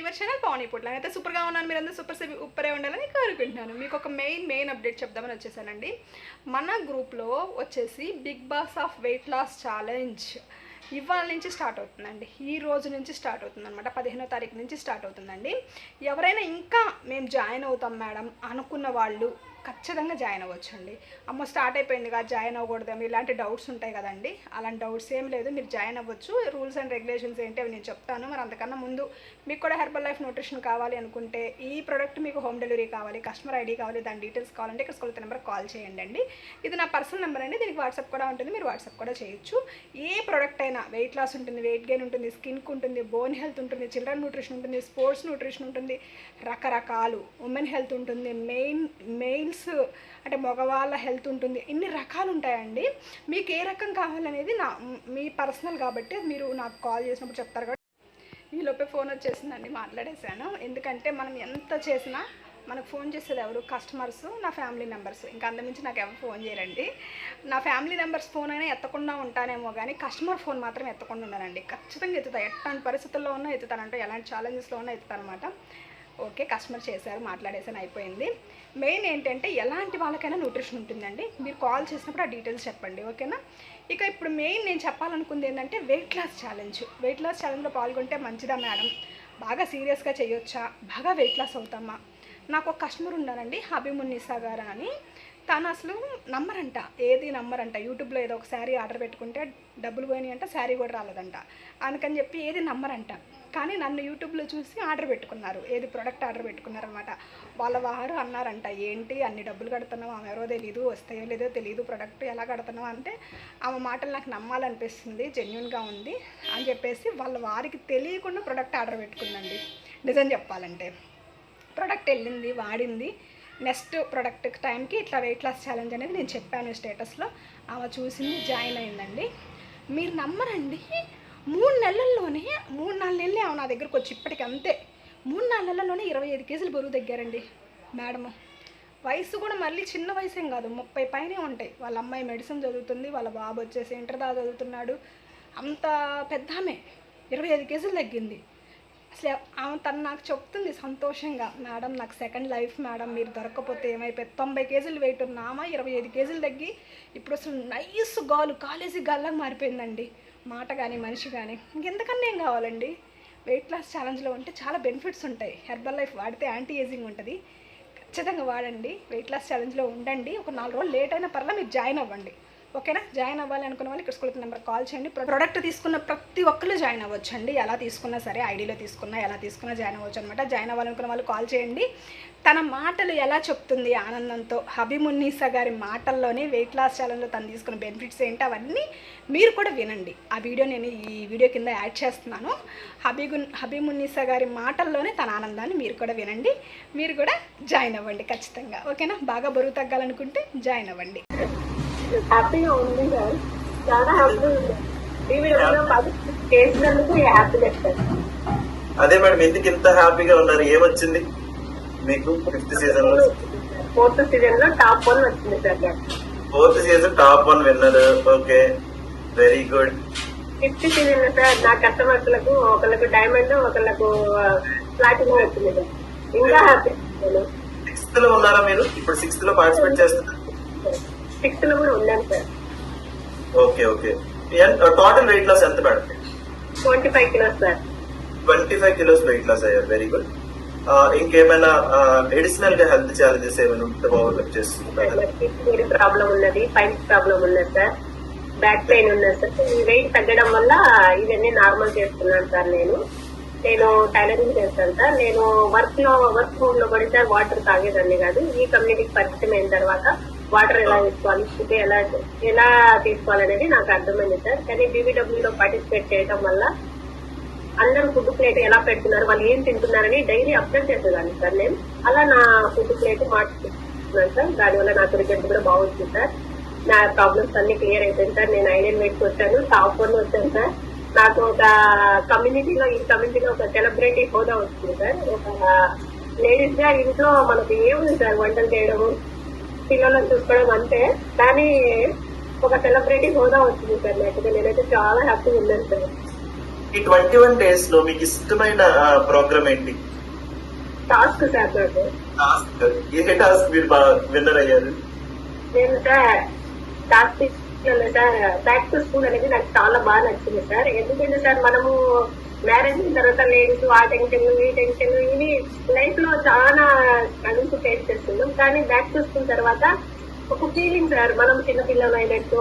Your channel Pawan ఇప్పుడు. అయితే సూపర్గా ఉన్నాను. మీరందరూ సూపర్ సేవి ఉప్పరే ఉండాలని కోరుకుంటున్నాను. మీకు ఒక మెయిన్ మెయిన్ అప్డేట్ చెప్దామని వచ్చేసానండి. మన గ్రూప్లో వచ్చేసి big boss of weight loss challenge ఇవాళ నుంచి స్టార్ట్ అవుతుందండి. ఈ రోజు నుంచి స్టార్ట్ అవుతుందన్నమాట. పదిహేనో తారీఖు నుంచి స్టార్ట్ అవుతుందండి. ఎవరైనా ఇంకా మేము జాయిన్ అవుతాం మేడం అనుకున్న వాళ్ళు ఖచ్చితంగా జాయిన్ అవ్వచ్చండి. అమ్మ స్టార్ట్ అయిపోయింది కదా జాయిన్ అవ్వకూడదేమో ఇలాంటి డౌట్స్ ఉంటాయి కదండి. అలాంటి డౌట్స్ ఏం లేదు మీరు జాయిన్ అవ్వచ్చు. రూల్స్ అండ్ రెగ్యులేషన్స్ ఏంటి అవి నేను చెప్తాను. మరి అంతకన్నా ముందు మీకు కూడా హెర్బల్ లైఫ్ న్యూట్రిషన్ కావాలి అనుకుంటే ఈ ప్రోడక్ట్ మీకు హోమ్ డెలివరీ కావాలి కస్టమర్ ఐడి కావాలి దాని డీటెయిల్స్ కావాలంటే ఇక్కడ స్కూల్ నెంబర్ కాల్ చేయండి అండి. ఇది నా పర్సనల్ నెంబర్ అండి దీనికి వాట్సాప్ కూడా ఉంటుంది మీరు వాట్సాప్ కూడా చేయొచ్చు. ఏ ప్రోడక్ట్ అయినా వెయిట్ లాస్ ఉంటుంది వెయిట్ గెయిన్ ఉంటుంది స్కిన్కి ఉంటుంది బోన్ హెల్త్ ఉంటుంది చిల్డ్రన్ న్యూట్రిషన్ ఉంటుంది స్పోర్ట్స్ న్యూట్రిషన్ ఉంటుంది రకరకాలు ఉమెన్ హెల్త్ ఉంటుంది మెయిన్ మెయిన్స్ అంటే మగవాళ్ళ హెల్త్ ఉంటుంది. ఇన్ని రకాలు ఉంటాయండి మీకు ఏ రకం కావాలనేది నా మీ పర్సనల్ కాబట్టి మీరు నాకు కాల్ చేసినప్పుడు చెప్తారు కాబట్టి ఈలోపే ఫోన్ వచ్చేసిందండి మాట్లాడేశాను. ఎందుకంటే మనం ఎంత చేసినా మనకు ఫోన్ చేసేది ఎవరు? కస్టమర్స్ నా ఫ్యామిలీ మెంబర్స్. ఇంకా అంతమించి నాకు ఎవరు ఫోన్ చేయరండి. నా ఫ్యామిలీ మెంబర్స్ ఫోన్ అయినా ఎత్తకుండా ఉంటానేమో కానీ కస్టమర్ ఫోన్ మాత్రం ఎత్తకుండా ఉన్నానండి. ఖచ్చితంగా ఎత్తుతా. ఎట్లాంటి పరిస్థితుల్లో ఉన్నా ఎత్తుతానంటే. ఎలాంటి ఛాలెంజెస్లో ఉన్నా ఎత్తుతానమాట ఓకే కస్టమర్ చేశారు మాట్లాడేసాను అయిపోయింది. మెయిన్ ఏంటంటే ఎలాంటి వాళ్ళకైనా న్యూట్రిషన్ ఉంటుందండి. మీరు కాల్ చేసినప్పుడు ఆ డీటెయిల్స్ చెప్పండి ఓకేనా ఇక ఇప్పుడు మెయిన్ నేను చెప్పాలనుకుంది ఏంటంటే weight loss challenge weight loss ఛాలెంజ్లో పాల్గొంటే మంచిదా మేడం బాగా సీరియస్గా చేయొచ్చా? బాగా వెయిట్ లాస్ అవుతామా? నాకు ఒక కస్టమర్ ఉన్నారండి హబీమున్నీసా గారు అని. తను అసలు నమ్మరంట. ఏది నమ్మరంట. యూట్యూబ్లో ఏదో ఒక శారీ ఆర్డర్ పెట్టుకుంటే డబ్బులు పోయినాయి అంట శారీ కూడా రాలేదంట. అందుకని చెప్పి ఏది నమ్మరంట. కానీ నన్ను యూట్యూబ్లో చూసి ఆర్డర్ పెట్టుకున్నారు. ఏది ప్రోడక్ట్ ఆర్డర్ పెట్టుకున్నారనమాట. వాళ్ళ వారు అన్నారంట ఏంటి అన్ని డబ్బులు కడుతున్నావు? ఆమె ఎవరో తెలియదు వస్తాయో లేదో తెలియదు ప్రోడక్ట్ ఎలా కడుతున్నావు? అంటే ఆమె మాటలు నాకు నమ్మాలనిపిస్తుంది జెన్యున్గా ఉంది అని చెప్పేసి వాళ్ళ వారికి తెలియకుండా ప్రోడక్ట్ ఆర్డర్ పెట్టుకుందండి. నిజం చెప్పాలంటే. ప్రోడక్ట్ వెళ్ళింది వాడింది. నెక్స్ట్ ప్రోడక్ట్ టైంకి ఇట్లా వెయిట్ లాస్ ఛాలెంజ్ అనేది నేను చెప్పాను స్టేటస్లో ఆమె చూసింది జాయిన్ అయిందండి. మీరు నమ్మరండి. మూడు నెలల్లోనే మూడు నాలుగు నెలలే ఆమె నా దగ్గరకు వచ్చి ఇప్పటికి అంతే. మూడు నాలుగు నెలల్లోనే ఇరవై ఐదు కేజీలు బరువు తగ్గారండి మేడము. వయసు కూడా మళ్ళీ చిన్న వయసు ఏం కాదు ముప్పై పైనే ఉంటాయి. వాళ్ళ అమ్మాయి మెడిసిన్ చదువుతుంది వాళ్ళ బాబు వచ్చేసి ఇంటర్ దా చదువుతున్నాడు. అంత పెద్ద ఆమె. ఇరవై ఐదు కేజీలు తగ్గింది. అసలు ఆమె తను నాకు చెప్తుంది సంతోషంగా మేడం నాకు సెకండ్ లైఫ్ మేడం మీరు దొరకకపోతే ఏమైపోయి తొంభై కేజీలు వెయిట్ ఉన్నామా? ఇరవై ఐదు కేజీలు తగ్గి ఇప్పుడు అసలు నైస్ గాలు కాలేజీ గాల్లాగా మారిపోయిందండి. మాట కానీ మనిషి కానీ ఇంకెంతకన్నా ఏం కావాలండి? వెయిట్ లాస్ ఛాలెంజ్లో ఉంటే చాలా బెనిఫిట్స్ ఉంటాయి. హెర్బల్ లైఫ్ వాడితే యాంటీ ఏజింగ్ ఉంటుంది. ఖచ్చితంగా వాడండి. వెయిట్ లాస్ ఛాలెంజ్లో ఉండండి. ఒక నాలుగు రోజులు లేట్ అయినా పర్లే మీరు జాయిన్ అవ్వండి. ఓకేనా? జాయిన్ అవ్వాలి అనుకున్న వాళ్ళు ఇక్కడ స్కూల్ నెంబర్ కాల్ చేయండి. ప్రోడక్ట్ తీసుకున్న ప్రతి ఒక్కరు జాయిన్ అవ్వచ్చు అండి ఎలా తీసుకున్నా సరే ఐడిలో తీసుకున్నా ఎలా తీసుకున్నా జాయిన్ అవ్వచ్చు అనమాట జాయిన్ అవ్వాలనుకున్న వాళ్ళు కాల్ చేయండి. తన మాటలు ఎలా చెప్తుంది ఆనందంతో హబీమున్నీసా గారి మాటల్లోనే వెయిట్ లాస్ ఛాలెంజ్లో తను తీసుకున్న బెనిఫిట్స్ ఏంటి అవన్నీ మీరు కూడా వినండి. ఆ వీడియో నేను ఈ వీడియో కింద యాడ్ చేస్తున్నాను. హబీగున్ హబీమున్నీసా గారి మాటల్లోనే తన ఆనందాన్ని మీరు కూడా వినండి. మీరు కూడా జాయిన్ అవ్వండి ఖచ్చితంగా. ఓకేనా? బాగా బరువు తగ్గాలనుకుంటే జాయిన్ అవ్వండి. హ్యాపీగా ఉంది సార్ చాలా హ్యాపీగా ఉంది. చేసినందుకు హ్యాపీగా సార్ అదే మేడం ఎందుకు ఇంత హ్యాపీగా ఉన్నారు? ఏమొచ్చింది? మీకు ఫిఫ్త్ సీజన్లో? ఫోర్త్ సీజన్లో టాప్ వన్ వచ్చింది sir fourth season top one winner okay very good fifth సీజన్లో సార్ నా కస్టమర్స్లకు ఒకళ్ళకు డైమండ్ ఒకళ్ళకు ప్లాటినం వచ్చింది సార్ ఇంకా హ్యాపీ సిక్స్త్లో ఉన్నారా మీరు? ఇప్పుడు సిక్స్త్లో పార్టిసిపేట్ చేస్తున్నారు. సిక్స్త్లో కూడా ఉన్నాను sir. Okay okay. Total weight loss ఎంత madam twenty five kilos sir. Twenty five kilos weight loss అయ్యారు వెరీ గుడ్ ఇంకేమైనా అడిషనల్గా హెల్త్ ఛాలెంజెస్ ఏమైనా ఉంటే ఓవర్కమ్ చేస్తున్నారు కిడ్నీ ప్రాబ్లం ఉన్నది పైల్స్ ప్రాబ్లం ఉన్నది సార్. బ్యాక్ పెయిన్ ఉన్నది సార్. ఈ వెయిట్ తగ్గడం వల్ల ఇవన్నీ నార్మల్ చేస్తున్నాను సార్ నేను. నేను టైలరింగ్ చేస్తాను సార్. నేను వర్క్లో వర్క్ మూడ్లో పడి సార్ వాటర్ తాగేదాన్ని కాదు. ఈ కమ్యూనిటీకి పరిచయం అయిన తర్వాత వాటర్ ఎలా తీసుకోవాలి ఫుడ్ ఎలా ఎలా తీసుకోవాలనేది నాకు అర్థమైంది సార్. కానీ బీబీడబ్ల్యూలో పార్టిసిపేట్ చేయడం వల్ల అందరూ ఫుడ్ ప్లేట్ ఎలా పెడుతున్నారు వాళ్ళు ఏం తింటున్నారని డైలీ అప్డేట్ చేసేదాన్ని సార్ నేను. అలా నా ఫుడ్ ప్లేట్ మార్చుకుంటున్నాను సార్. దానివల్ల నాకు రిజల్ట్ కూడా బాగుంటుంది సార్. నా ప్రాబ్లమ్స్ అన్ని క్లియర్ అయిపోయింది సార్. నేను ఐడియన్ వెయిట్కి వచ్చాను టాప్ వన్ వచ్చాను సార్. నాకు ఒక కమ్యూనిటీలో ఈ కమ్యూనిటీలో ఒక సెలబ్రిటీ హోదా వచ్చింది సార్. ఒక లేడీస్గా ఇంట్లో మనకి ఏముంది సార్ వంటలు చేయడము? పిల్లలను చూసుకోవడం అంతే కానీ ఒక సెలబ్రిటీ హోదా వచ్చింది సార్ నాకు. నేనైతే చాలా హ్యాపీగా ఉన్నాను సార్. ఈ ట్వంటీ వన్ డేస్లో మీకు ఇష్టమైన ప్రోగ్రామ్ ఏంటి? టాస్క్ సార్ నాకు. టాస్క్? ఏ టాస్క్ మీరు విన్నర్ అయ్యారు? నేను sir task sir. Back to school అనేది నాకు చాలా బాగా నచ్చింది సార్. ఎందుకంటే సార్ మనము మ్యారేజ్ అయిన తర్వాత లేడీస్ ఆ టెన్షన్ ఈ టెన్షన్ ఇవి లైఫ్లో చాలా కలిసి ఫేస్ చేస్తున్నాం కానీ బ్యాక్ చూసుకున్న తర్వాత ఒక ఫీలింగ్ సార్ మనం చిన్నపిల్లలు అయినట్టు